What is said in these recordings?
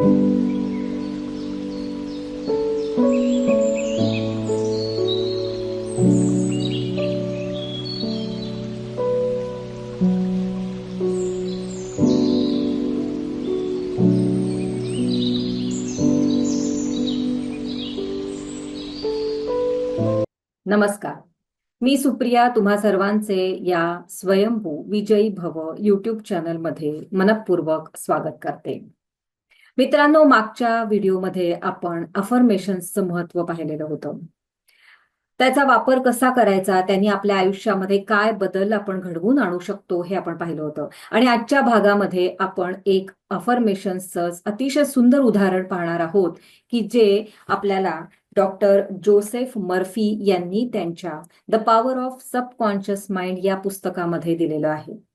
नमस्कार. मी सुप्रिया तुम्हा सर्वांचे या स्वयंभू विजयी भव यूट्यूब चॅनलमध्ये मनपूर्वक स्वागत करते. मित्रांनो मागच्या व्हिडिओमध्ये आपण अफर्मेशन्सचं महत्त्व पाहिलेलं होतं. त्याचा वापर कसा करायचा त्यांनी आपल्या आयुष्यामध्ये काय बदल आपण घडवून आणू शकतो हे आपण पाहिलं होतं. आणि आजच्या भागामध्ये आपण एक अफर्मेशन्सचं अतिशय सुंदर उदाहरण पाहणार आहोत की जे आपल्याला डॉक्टर जोसेफ मर्फी यांनी त्यांच्या the power of subconscious mind या पुस्तकामध्ये दिलेलं आहे.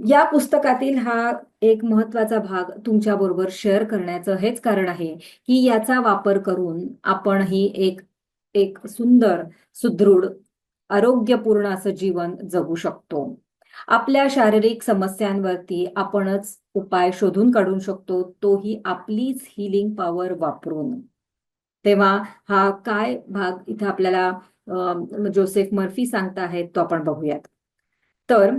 या पुस्तकातील हा एक महत्त्वाचा भाग तुमच्या बरोबर शेअर करण्याचं हेच कारण आहे की याचा वापर करून आपणही एक एक सुंदर सुदृढ आरोग्यपूर्ण असं जीवन जगू शकतो. आपल्या शारीरिक समस्यांवरती आपणच उपाय शोधून काढू शकतो तोही आपलीच हिलिंग पॉवर वापरून. तेव्हा हा काय भाग इथं आपल्याला जोसेफ मर्फी सांगता आहेत तो आपण बघूयात. तर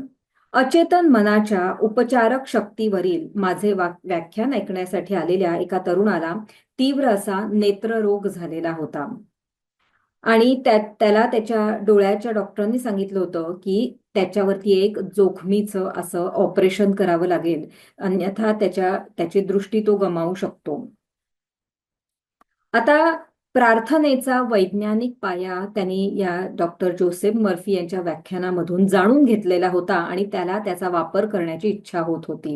अचेतन मनाच्या उपचारक शक्तीवरील माझे व्याख्यान ऐकण्यासाठी आलेल्या एका तरुणाला तीव्र असा नेत्ररोग झालेला होता. आणि त्याला त्याच्या डोळ्याच्या डॉक्टरांनी सांगितलं होतं की त्याच्यावरती एक जोखमीचं असं ऑपरेशन करावं लागेल. अन्यथा त्याच्या त्याची दृष्टी तो गमावू शकतो. आता प्रार्थनेचा वैज्ञानिक पाया त्यांनी या डॉक्टर जोसेफ मर्फी यांच्या व्याख्यानामधून जाणून घेतलेला होता आणि त्याला त्याचा वापर करण्याची इच्छा होत होती.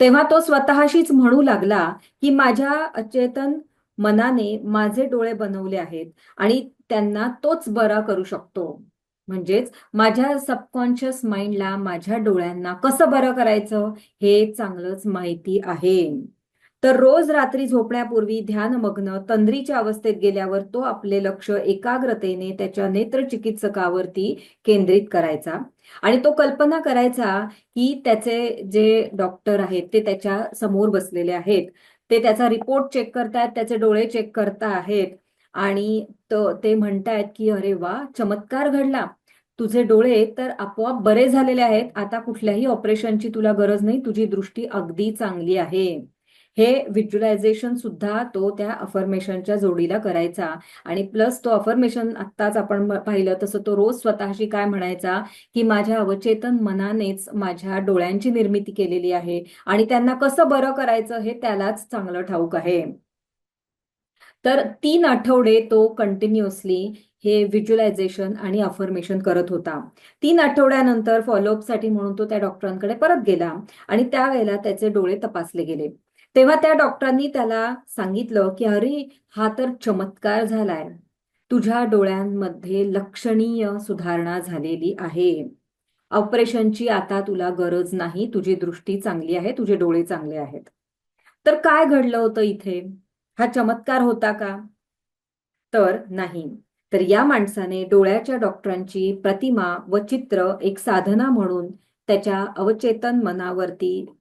तेव्हा तो स्वतःशीच म्हणू लागला की माझ्या अचेतन मनाने माझे डोळे बनवले आहेत आणि त्यांना तोच बरा करू शकतो. म्हणजेच माझ्या सबकॉन्शियस माइंडला माझ्या डोळ्यांना कसं बरं करायचं हे चांगलंच माहिती आहे. तर रोज रात्री झोपण्यापूर्वी ध्यानमग्न तंद्रीच्या अवस्थेत गेल्यावर तो आपले लक्ष एकाग्रतेने त्याच्या नेत्रचिकित्सकावरती केंद्रित करायचा. आणि तो कल्पना करायचा की त्याचे जे डॉक्टर आहेत ते त्याच्यासमोर बसलेले आहेत. ते त्याचा रिपोर्ट चेक करतायत त्याचे डोळे चेक करता आहेत आणि ते म्हणतायत की अरे वा चमत्कार घडला. तुझे डोळे तर आपोआप बरे झालेले आहेत. आता कुठल्याही ऑपरेशनची तुला गरज नाही. तुझी दृष्टी अगदी चांगली आहे. हे व्हिज्युलायझेशन सुद्धा तो त्या अफर्मेशनच्या जोडीला करायचा. आणि प्लस तो अफर्मेशन आत्ताच आपण पाहिलं तसं तो रोज स्वतःशी काय म्हणायचा? की माझ्या अवचेतन मनानेच माझ्या डोळ्यांची निर्मिती केलेली आहे आणि त्यांना कसं बरं करायचं हे त्यालाच चांगलं ठाऊक आहे. तर तीन आठवडे तो कंटिन्युअसली हे व्हिज्युलायझेशन आणि अफर्मेशन करत होता. तीन आठवड्यानंतर फॉलोअपसाठी म्हणून तो त्या डॉक्टरांकडे परत गेला आणि त्यावेळेला त्याचे डोळे तपासले गेले. तेव्हा त्या डॉक्टरांनी त्याला सांगितलं की अरे हा तर चमत्कार झालाय. तुझ्या डोळ्यांमध्ये लक्षणीय सुधारणा झालेली आहे. ऑपरेशनची आता तुला गरज नाही. तुझी दृष्टी चांगली आहे. तुझे डोळे चांगले आहेत. तर काय घडलं होतं इथे? हा चमत्कार होता का? तर नाही. तर या माणसाने डोळ्याच्या डॉक्टरांची प्रतिमा व चित्र एक साधना म्हणून त्याच्या अवचेतन मनावरती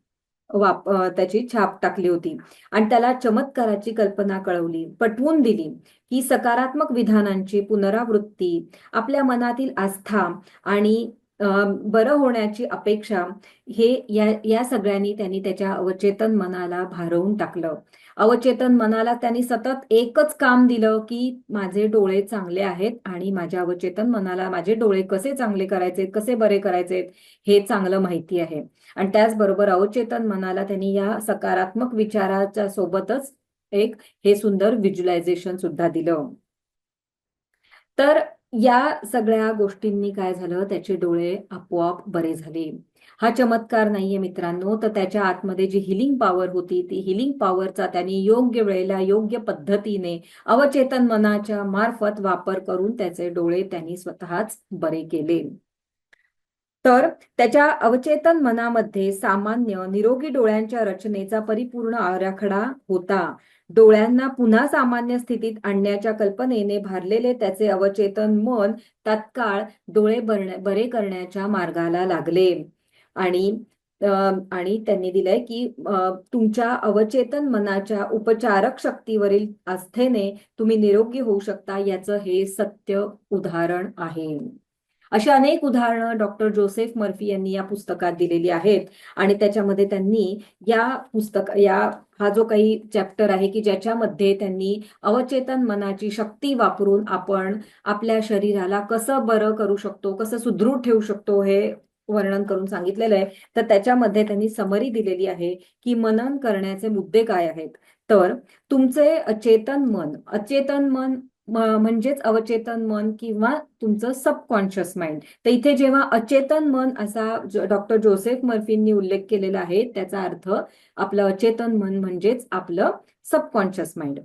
वाप त्याची छाप टाकली होती. आणि त्याला चमत्काराची कल्पना कळवली पटवून दिली की सकारात्मक विधानांची पुनरावृत्ती आपल्या मनातील आस्था आणि बरं होण्याची अपेक्षा हे या या सगळ्यांनी त्यांनी त्याच्या अवचेतन मनाला भारवून टाकलं. अवचेतन मनाला त्यांनी सतत एकच काम दिलं की माझे डोळे चांगले आहेत आणि माझ्या अवचेतन मनाला माझे डोळे कसे चांगले करायचे कसे बरे करायचे हे चांगलं माहिती आहे. आणि त्याचबरोबर अवचेतन मनाला त्यांनी या सकारात्मक विचाराच्या सोबतच एक हे सुंदर व्हिज्युलायझेशन सुद्धा दिलं. तर या सगळ्या गोष्टींनी काय झालं? त्याचे डोळे आपोआप बरे झाले. हा चमत्कार नाहीये मित्रांनो. तर त्याच्या आतमध्ये जी हिलिंग पॉवर होती ती हिलिंग पॉवरचा त्यांनी योग्य वेळेला योग्य पद्धतीने अवचेतन मनाच्या मार्फत वापर करून त्याचे डोळे त्यांनी स्वतःच बरे केले. तर त्याच्या अवचेतन मनामध्ये सामान्य निरोगी डोळ्यांच्या रचनेचा परिपूर्ण आराखडा होता. डोळ्यांना पुन्हा सामान्य स्थितीत आणण्याच्या कल्पनेने भारलेले त्याचे अवचेतन मन तत्काळ डोळे बरे करण्याच्या मार्गाला लागले. आणि आणि त्यांनी दिलंय की तुमच्या अवचेतन मनाच्या उपचारक शक्तीवरील आस्थेने तुम्ही निरोगी होऊ शकता याचं हे सत्य उदाहरण आहे. अशी अनेक उदाहरणं डॉक्टर जोसेफ मर्फी यांनी या पुस्तकात दिलेली आहेत आणि त्याच्यामध्ये त्यांनी या पुस्तक या हा जो काही चॅप्टर आहे की ज्याच्यामध्ये त्यांनी अवचेतन मनाची शक्ती वापरून आपण आपल्या शरीराला कसं बरं करू शकतो कसं सुदृढ ठेवू शकतो हे वर्णन करून सांगितलेलं आहे. तर त्याच्यामध्ये त्यांनी समरी दिलेली आहे की मनन करण्याचे मुद्दे काय आहेत. तर तुमचे अचेतन मन अचेतन मन म्हणजेच अवचेतन मन किंवा तुमचं सबकॉन्शियस माइंड तर इथे जेव्हा अचेतन मन असा डॉक्टर जोसेफ मर्फींनी उल्लेख केलेला आहे त्याचा अर्थ आपलं अचेतन मन म्हणजेच आपलं सबकॉन्शियस माइंड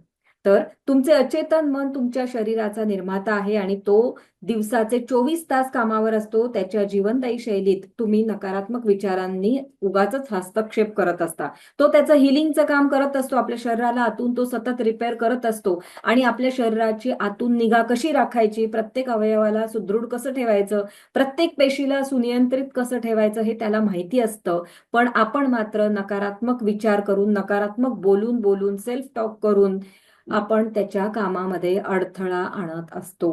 तर तुमचे अचेतन मन तुमच्या शरीराचा निर्माता आहे आणि तो दिवसाचे चोवीस तास कामावर असतो त्याच्या जीवनदायी शैलीत तुम्ही नकारात्मक विचारांनी उगाच हस्तक्षेप करत असता. तो त्याचं हिलिंगचं काम करत असतो आपल्या शरीराला आतून तो सतत रिपेअर करत असतो आणि आपल्या शरीराची आतून निगा कशी राखायची प्रत्येक अवयवाला सुदृढ कसं ठेवायचं प्रत्येक पेशीला सुनियंत्रित कसं ठेवायचं हे त्याला माहिती असतं. पण आपण मात्र नकारात्मक विचार करून नकारात्मक बोलून बोलून सेल्फ टॉक करून आपण त्याच्या कामामध्ये अडथळा आणत असतो.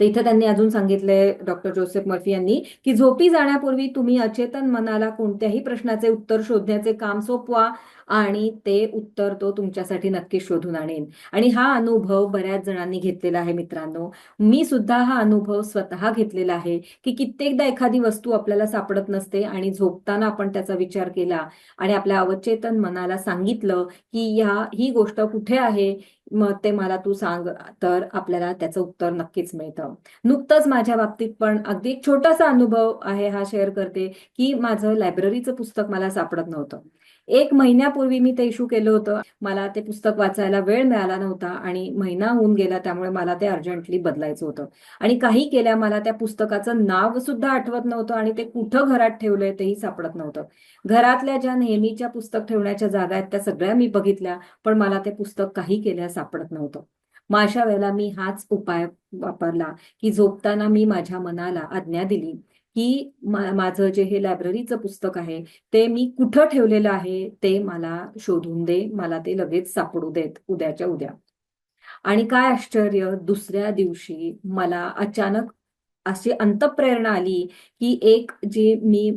तर इथं त्यांनी अजून सांगितलंय डॉक्टर जोसेफ मर्फी यांनी की झोपी जाण्यापूर्वी तुम्ही अचेतन मनाला कोणत्याही प्रश्नाचे उत्तर शोधण्याचे काम सोपवा आणि ते उत्तर तो तुमच्यासाठी नक्की शोधून आणेल आणि हा अनुभव बऱ्याच जणांनी घेतलेला आहे मित्रांनो. मी सुद्धा हा अनुभव स्वतः घेतलेला आहे की कित्येकदा एखादी वस्तू आपल्याला सापडत नसते आणि झोपताना आपण त्याचा विचार केला आणि आपल्या अवचेतन मनाला सांगितलं की या ही गोष्ट कुठे आहे? मग ते मला तू सांग तर आपल्याला त्याचं उत्तर नक्कीच मिळतं. नुकतंच माझ्या बाबतीत पण अगदी एक छोटासा अनुभव आहे हा शेअर करते की माझं लायब्ररीचं पुस्तक मला सापडत नव्हतं. एक महिन्यापूर्वी मी ते इशू केलं होतं. मला ते पुस्तक वाचायला वेळ मिळाला नव्हता आणि महिना होऊन गेला त्यामुळे मला ते अर्जंटली बदलायचं होतं. आणि काही केल्या मला त्या पुस्तकाचं नाव सुद्धा आठवत नव्हतं आणि ते कुठं घरात ठेवलंय तेही सापडत नव्हतं. घरातल्या ज्या नेहमीच्या पुस्तक ठेवण्याच्या जागा आहेत त्या सगळ्या मी बघितल्या पण मला ते पुस्तक काही केल्या सापडत नव्हतं. मग अशा वेळेला मी हाच उपाय वापरला की झोपताना मी माझ्या मनाला आज्ञा दिली. की माझं जे हे लायब्ररीचं पुस्तक आहे ते मी कुठं ठेवलेलं आहे ते मला शोधून दे मला ते लगेच सापडू देत उद्याच्या उद्या. आणि काय आश्चर्य दुसऱ्या दिवशी मला अचानक अशी अंतप्रेरणा आली की एक जी मी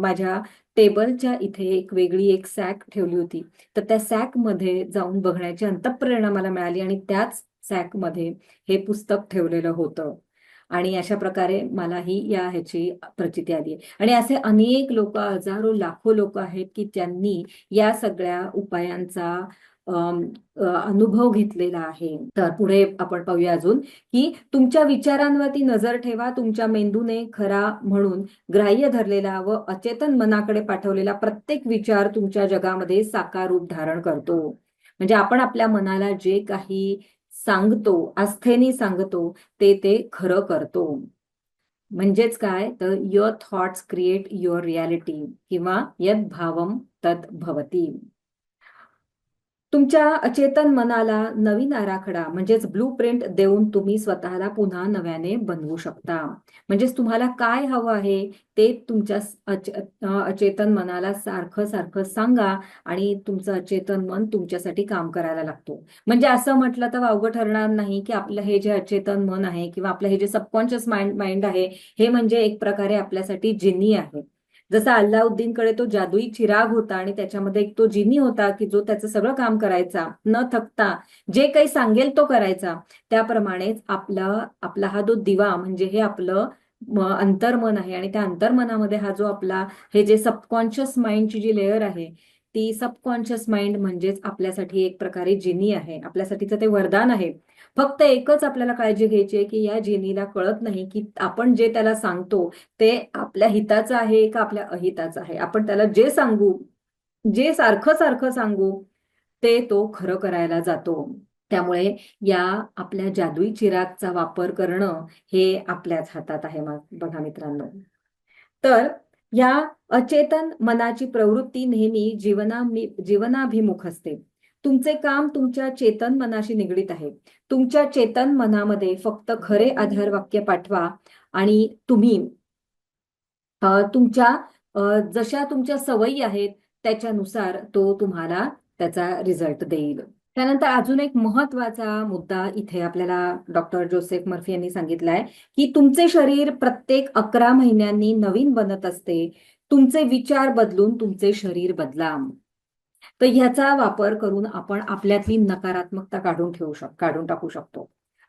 माझ्या टेबलच्या इथे एक वेगळी एक सॅक ठेवली होती. तर त्या सॅकमध्ये जाऊन बघण्याची अंतप्रेरणा मला मिळाली आणि त्याच सॅकमध्ये हे पुस्तक ठेवलेलं होतं. आणि अशा प्रकारे मलाही या ह्याची प्रचिती आली आहे. आणि असे अनेक लोक हजारो लाखो लोक आहेत की त्यांनी या सगळ्या उपायांचा अनुभव घेतलेला आहे. तर पुढे आपण पाहूया अजून की तुमच्या विचारांवरती नजर ठेवा तुमच्या मेंदूने खरा म्हणून ग्राह्य धरलेला व अचेतन मनाकडे पाठवलेला प्रत्येक विचार तुमच्या जगामध्ये साकार रूप धारण करतो. म्हणजे आपण आपल्या मनाला जे काही सांगतो आस्थेने सांगतो ते ते खरं करतो. म्हणजेच काय? तर your thoughts create your reality किंवा यद भावम तद भवती तुमच्या अचेतन मनाला नवीन आराखडा म्हणजेच ब्लू प्रिंट देऊन तुम्ही स्वतःला पुन्हा नव्याने बनवू शकता. म्हणजेच तुम्हाला काय हवं आहे ते तुमच्या अचेतन मनाला सारखं सारखं सांगा आणि तुमचं अचेतन मन तुमच्यासाठी काम करायला लागतो. म्हणजे असं म्हटलं तर वावगं ठरणार नाही की आपलं हे जे अचेतन मन आहे किंवा आपलं हे जे सबकॉन्शियस माइंड माइंड आहे हे म्हणजे एक प्रकारे आपल्यासाठी जिनी आहे. जसा अल्लाउद्दीनकडे तो जादुई चिराग होता आणि त्याच्यामध्ये एक तो जिनी होता की जो त्याचं सगळं काम करायचा न थकता जे काही सांगेल तो करायचा. त्याप्रमाणेच आपला आपला हा जो दिवा म्हणजे हे आपलं अंतर्मन आहे आणि त्या अंतर्मनामध्ये हा जो आपला हे जे सबकॉन्शियस माइंडची जी लेअर आहे ती सबकॉन्शियस माइंड म्हणजेच आपल्यासाठी एक प्रकारे जिनी आहे. आपल्यासाठीचं ते वरदान आहे. फक्त एकच आपल्याला काळजी घ्यायची आहे की या जिनीला कळत नाही की आपण जे त्याला सांगतो ते आपल्या हिताचं आहे का आपल्या अहिताचं आहे. आपण त्याला जे सांगू जे सारखं सारखं सांगू ते तो खरं करायला जातो. त्यामुळे या आपल्या जादुई चिरागचा वापर करणं हे आपल्याच हातात आहे बघा मित्रांनो. तर या अचेतन मनाची प्रवृत्ती नेहमी जीवना जीवनाभिमुख असते. तुमचे काम तुमच्या चेतन मनाशी निगडीत आहे. तुमच्या चेतन मनामध्ये फक्त खरे आधार वाक्य पाठवा आणि तुम्ही तुमच्या जशा तुमच्या सवयी आहेत त्याच्यानुसार तो तुम्हाला त्याचा रिझल्ट देईल. त्यानंतर अजून एक महत्त्वाचा मुद्दा इथे आपल्याला डॉक्टर जोसेफ मर्फी यांनी सांगितलाय की तुमचे शरीर प्रत्येक अकरा महिन्यांनी नवीन बनत असते. तुमचे विचार बदलून तुमचे शरीर बदला तर ह्याचा वापर करून आपण आपल्यातली नकारात्मकता काढून ठेवू शक काढून टाकू शकतो.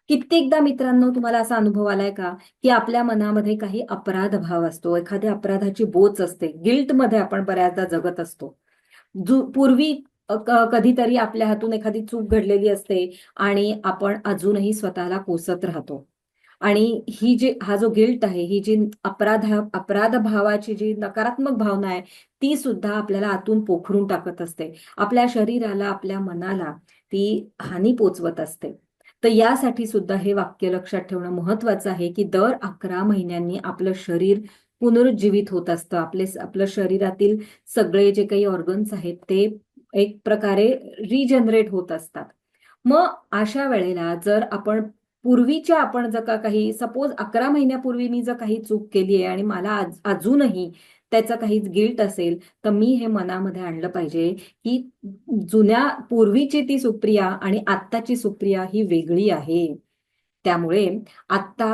कित्येकदा मित्रांनो तुम्हाला असा अनुभव आलाय का की आपल्या मनामध्ये काही अपराध भाव असतो एखाद्या अपराधाची बोच असते गिल्टमध्ये आपण बऱ्याचदा जगत असतो. पूर्वी कधीतरी आपल्या हातून एखादी चूक घडलेली असते आणि आपण अजूनही स्वतःला कोसत राहतो. आणि ही जी हा जो गिल्ट आहे ही जी अपराध अपराध भावाची जी नकारात्मक भावना आहे ती सुद्धा आपल्याला आतून पोखरून टाकत असते. आपल्या शरीराला आपल्या मनाला ती हानी पोचवत असते. तर यासाठी सुद्धा हे वाक्य लक्षात ठेवणं महत्वाचं आहे की दर अकरा महिन्यांनी आपलं शरीर पुनरुज्जीवित होत असतं. आपले आपलं शरीरातील सगळे जे काही ऑर्गन्स आहेत ते एक प्रकारे रिजनरेट होत असतात. मग अशा वेळेला जर आपण पूर्वीच्या आपण जर का काही सपोज अकरा महिन्यापूर्वी मी जर काही चूक केली आहे आणि मला अजूनही त्याचा काही गिल्ट असेल तर मी हे मनामध्ये आणलं पाहिजे की जुन्या पूर्वीची ती सुप्रिया आणि आत्ताची सुप्रिया ही वेगळी आहे. त्यामुळे आत्ता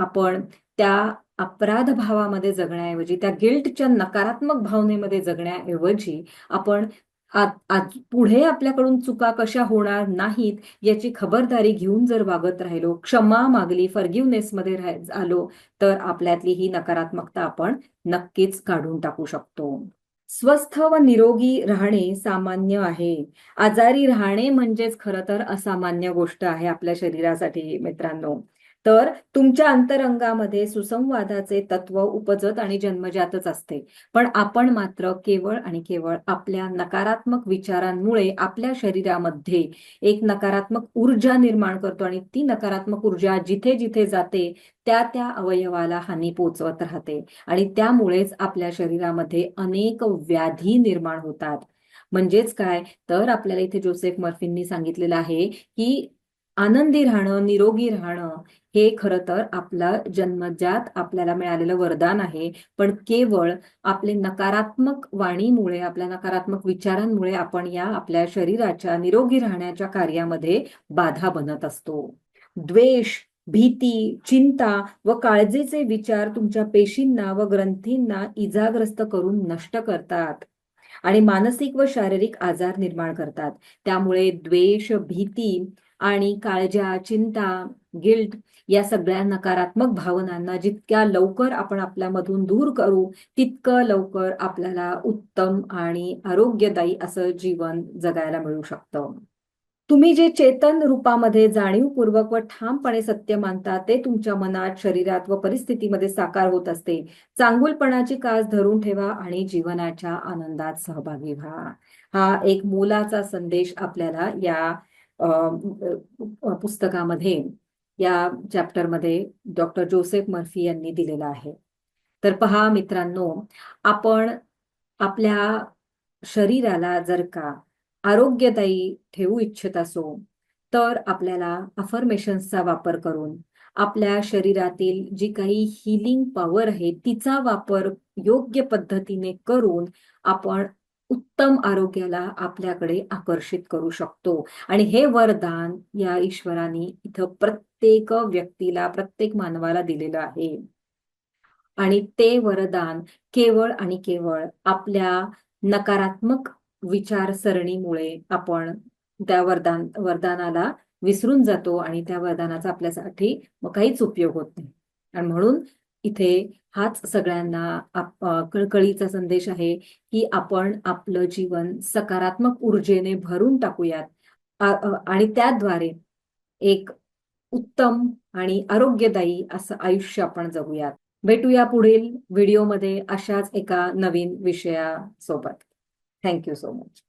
आपण त्या अपराध भावामध्ये जगण्याऐवजी त्या गिल्टच्या नकारात्मक भावनेमध्ये जगण्याऐवजी आपण आज पुढे आपल्याकडून चुका कशा होणार नाहीत याची खबरदारी घेऊन जर वागत राहिलो क्षमा मागली फर्गिवनेस मध्ये आलो तर आपल्यातली ही नकारात्मकता आपण नक्कीच काढून टाकू शकतो. स्वस्थ व निरोगी राहणे सामान्य आहे. आजारी राहणे म्हणजेच खरं तर असामान्य गोष्ट आहे आपल्या शरीरासाठी मित्रांनो. तर तुमच्या अंतरंगामध्ये सुसंवादाचे तत्व उपजत आणि जन्मजातच असते. पण आपण मात्र केवळ आणि केवळ आपल्या नकारात्मक विचारांमुळे आपल्या शरीरामध्ये एक नकारात्मक ऊर्जा निर्माण करतो आणि ती नकारात्मक ऊर्जा जिथे जिथे जाते त्या त्या अवयवाला हानी पोचवत राहते आणि त्यामुळेच आपल्या शरीरामध्ये अनेक व्याधी निर्माण होतात. म्हणजेच काय? तर आपल्याला इथे जोसेफ मर्फींनी सांगितलेलं आहे की आनंदी राहणं निरोगी राहणं हे खरं तर आपला जन्मजात आपल्याला मिळालेलं वरदान आहे. पण केवळ आपले नकारात्मक वाणीमुळे आपल्या नकारात्मक विचारांमुळे आपण या आपल्या शरीराच्या निरोगी राहण्याच्या कार्यामध्ये बाधा बनत असतो. द्वेष भीती चिंता व काळजीचे विचार तुमच्या पेशींना व ग्रंथींना इजाग्रस्त करून नष्ट करतात. आणि मानसिक व शारीरिक आजार निर्माण करतात. त्यामुळे द्वेष भीती आणि काळजा चिंता गिल्ट या सगळ्या नकारात्मक भावनांना जितक्या लवकर आपण आपल्यामधून दूर करू तितकं लवकर आपल्याला उत्तम आणि आरोग्यदायी असं जीवन जगायला मिळू शकतं. तुम्ही जे चेतन रूपामध्ये जाणीवपूर्वक व ठामपणे सत्य मानता ते तुमच्या मनात शरीरात व परिस्थितीमध्ये साकार होत असते. चांगुलपणाची कास धरून ठेवा आणि जीवनाच्या आनंदात सहभागी व्हा. हा एक मोलाचा संदेश आपल्याला या पुस्तकामध्ये या चॅप्टरमध्ये डॉक्टर जोसेफ मर्फी यांनी दिलेला आहे. तर पहा मित्रांनो आपण आपल्या शरीराला जर का आरोग्यदायी ठेवू इच्छित असो तर आपल्याला अफर्मेशन्सचा वापर करून आपल्या शरीरातील जी काही हिलिंग पॉवर आहे तिचा वापर योग्य पद्धतीने करून आपण उत्तम आरोग्याला आपल्याकडे आकर्षित करू शकतो. आणि हे वरदान या ईश्वराने इथं प्रत्येक व्यक्तीला प्रत्येक मानवाला दिलेलं आहे. आणि ते वरदान केवळ आणि केवळ आपल्या नकारात्मक विचारसरणीमुळे आपण त्या वरदान वरदानाला विसरून जातो आणि त्या वरदानाचा आपल्यासाठी मग काहीच उपयोग होत नाही. आणि म्हणून इथे हाच सगळ्यांना कळकळीचा संदेश आहे की आपण आपलं जीवन सकारात्मक ऊर्जेने भरून टाकूयात. आणि त्याद्वारे एक उत्तम आणि आरोग्यदायी असं आयुष्य आपण जगूयात. भेटूया पुढील व्हिडिओमध्ये अशाच एका नवीन विषयासोबत. Thank you so much.